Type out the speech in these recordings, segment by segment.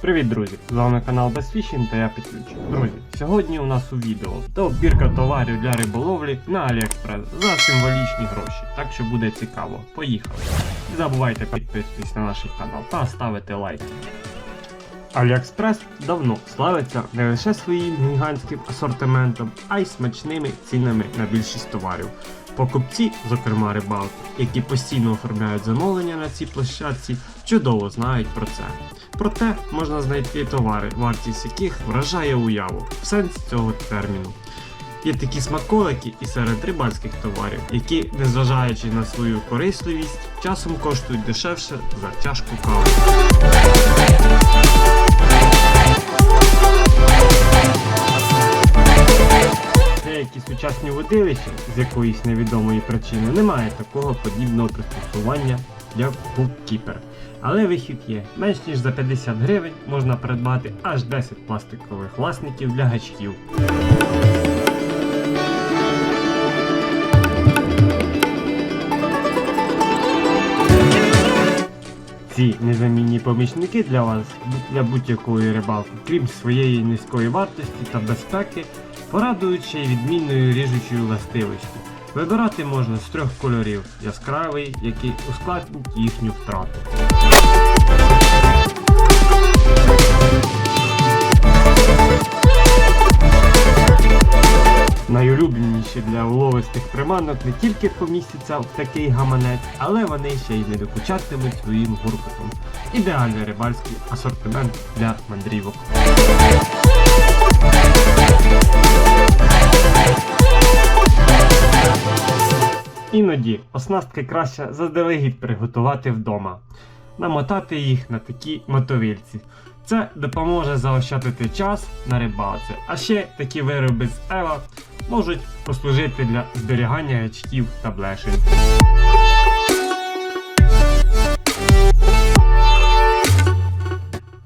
Привіт, друзі! З вами канал Безфішін та я Петлюч. Друзі, сьогодні у нас у відео добірка товарів для риболовлі на AliExpress за символічні гроші. Так що буде цікаво. Поїхали! Не забувайте підписуватись на наш канал та ставити лайки. AliExpress давно славиться не лише своїм гігантським асортиментом, а й смачними цінами на більшість товарів. Покупці, зокрема рибалки, які постійно оформляють замовлення на цій площадці, чудово знають про це. Проте можна знайти товари, вартість яких вражає уяву в сенсі цього терміну. Є такі смаколики і серед рибальських товарів, які, незважаючи на свою корисливість, часом коштують дешевше за чашку кави. Сучасні водилища з якоїсь невідомої причини немає такого подібного пристосування як Bookkeeper. Але вихід є. Менш ніж за 50 гривень можна придбати аж 10 пластикових власників для гачків. Ці незамінні помічники для вас, для будь-якої рибалки, крім своєї низької вартості та безпеки, порадують ще й відмінною ріжучою властивості. Вибирати можна з трьох кольорів яскравий, який ускладнить їхню втрату. Приманок не тільки помістяться в такий гаманець, але вони ще й не докучатимуть своїм гуркотом. Ідеальний рибальський асортимент для мандрівок. Іноді оснастки краще заздалегідь приготувати вдома, намотати їх на такі мотовильці. Це допоможе заощадити час на рибалці, а ще такі вироби з ева можуть послужити для зберігання гачків та блешень.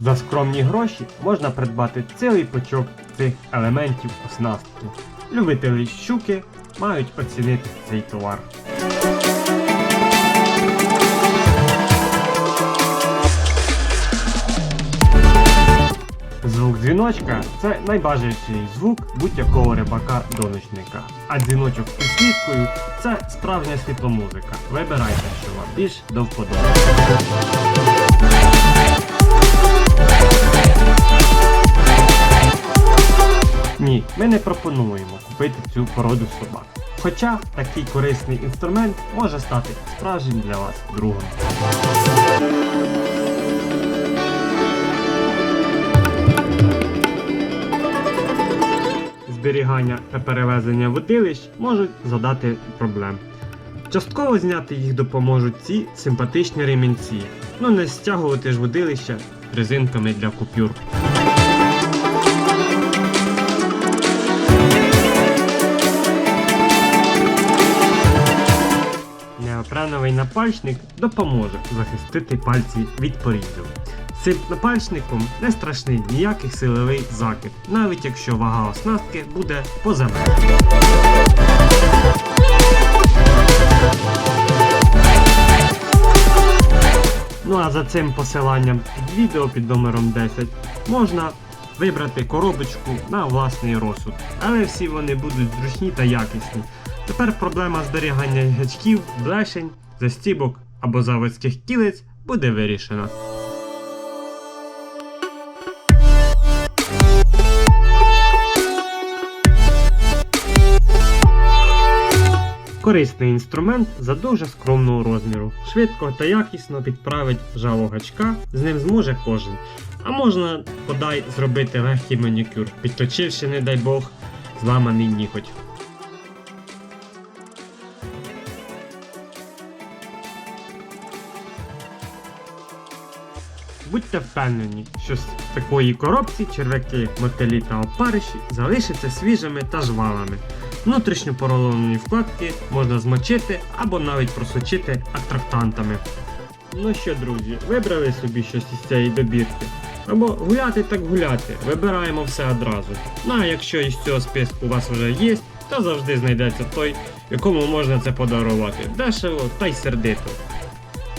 За скромні гроші можна придбати цілий пучок цих елементів оснастки. Любителі щуки мають оцінити цей товар. Звук дзвіночка це найбажаніший звук будь-якого рибака-доночника. А дзвіночок із світкою це справжня світломузика. Вибирайте, що вам більш до вподоби. Ні, ми не пропонуємо купити цю породу собак. Хоча такий корисний інструмент може стати справжнім для вас другом. Зберігання та перевезення водилищ можуть задати проблем. Частково зняти їх допоможуть ці симпатичні ремінці, ну не стягувати ж водилища резинками для купюр. Неопреновий напальчник допоможе захистити пальці від порізів. Цим напальчником не страшний ніякий силовий закид, навіть якщо вага оснастки буде поза. Ну а за цим посиланням під відео під номером 10 можна вибрати коробочку на власний розсуд, але всі вони будуть зручні та якісні. Тепер проблема зберігання гачків, блешень, застібок або заводських кілець буде вирішена. Корисний інструмент за дуже скромного розміру. Швидко та якісно підправить жало гачка, з ним зможе кожен. А можна подай зробити легкий манікюр, підточивши, не дай Бог, зламаний ніготь. Будьте впевнені, що з такої коробці черв'яки, мотилі та опариші залишаться свіжими та жвавими. Внутрішньо поролонені вкладки можна змочити або навіть просочити атрактантами. Ну що, друзі, вибрали собі щось із цієї добірки. Або гуляти так гуляти, вибираємо все одразу. Ну а якщо із цього списку у вас вже є, то завжди знайдеться той, якому можна це подарувати. Дешево та й сердито.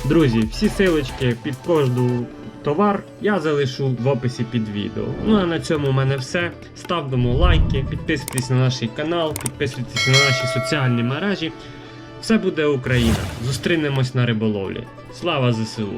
Друзі, всі силочки під кожну товар я залишу в описі під відео. Ну а на цьому в мене все. Ставимо лайки, підписуйтесь на наш канал, підписуйтесь на наші соціальні мережі. Все буде Україна. Зустрінемось на риболовлі. Слава ЗСУ!